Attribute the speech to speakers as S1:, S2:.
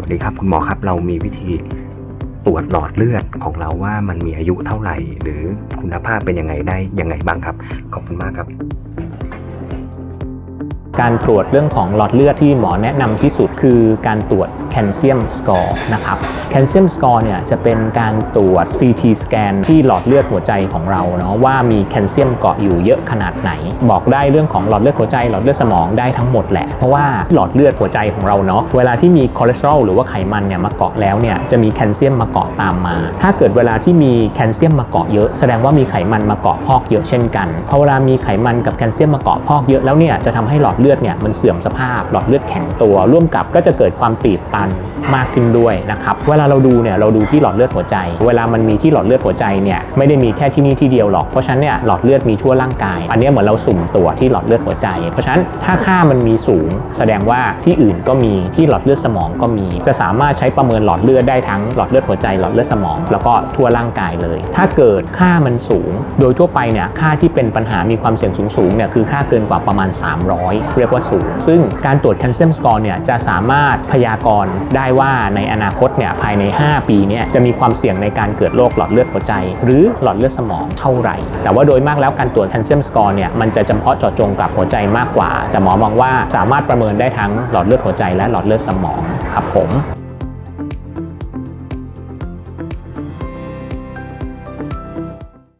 S1: วัสดีครับคุณหมอครับเรามีวิธีตรวจหลอดเลือดของเราว่ามันมีอายุเท่าไหร่ หรือคุณภาพเป็นยังไงได้ยังไงบ้างครับ ขอบคุณมากครับ
S2: การตรวจเรื่องของหลอดเลือดที่หมอแนะนำที่สุดคือการตรวจ แคลเซียมสกอร์นะครับแคลเซียมสกอร์เนี่ยจะเป็นการตรวจ CT สแกนที่หลอดเลือดหัวใจของเราเนาะว่ามีแคลเซียมเกาะอยู่เยอะขนาดไหน บอกได้เรื่องของหลอดเลือดหัวใจหลอดเลือดสมองได้ทั้งหมดแหละเพราะว่าหลอดเลือดหัวใจของเราเนาะเวลาที่มีคอเลสเตอรอลหรือว่าไขมันเนี่ยมาเกาะแล้วเนี่ยจะมีแคลเซียมมาเกาะตามมา ถ้าเกิดเวลาที่มีแคลเซียมมาเกาะเยอะแสดงว่ามีไขมันมาเกาะพอกเยอะเช่นกันพอเวลามีไขมันกับแคลเซียมมาเกาะพอกเยอะแล้วเนี่ยจะทำให้หลอดเลือดเนี่ยมันเสื่อมสภาพหลอดเลือดแข็งตัวร่วมกับก็จะเกิดความตีบตัน มากขึ้นด้วยนะครับเวลาเราดูเนี่ยเราดูที่หลอดเลือดหัวใจ เวลามันมีที่หลอดเลือดหัวใจเนี่ยไม่ได้มีแค่ที่นี่ที่เดียวหรอกเพราะฉะนั้นเนี่ยหลอดเลือดมีทั่วร่างกาย อันนี้เหมือนเราสุ่มตรวจที่หลอดเลือดหัวใจ เพราะฉะนั้นถ้าค่ามันมีสูง แสดงว่าที่อื่นก็มีที่หลอดเลือดสมองก็มี จะสามารถใช้ประเมินหลอดเลือดได้ทั้งหลอดเลือดหัวใจหลอดเลือดสมอง แล้วก็ทั่วร่างกายเลย ถ้าเกิดค่ามันสูง โดยทั่วไปเนี่ยค่าที่เป็นปัญหามีความเสี่ยงสูงๆเนี่ยคือค่าเกินกว่าประมาณ 300 เรียกว่าสูง ซึ่งการตรวจแคลเซียมสกอร์เนี่ยจะสามารถพยากรณ์ได้ว่าในอนาคตเนี่ยภายใน 5 ปีเนี่ยจะมีความเสี่ยงในการเกิดโรคหลอดเลือดหัวใจ หรือหลอดเลือดสมองเท่าไหร่ แต่ว่าโดยมากแล้วการตรวจแคลเซียมสกอร์เนี่ยมันจะจำเพาะเจาะจงกับหัวใจมากกว่า แต่หมอมองว่าสามารถประเมินได้ทั้งหลอดเลือดหัวใจและหลอดเลือดสมองครับผม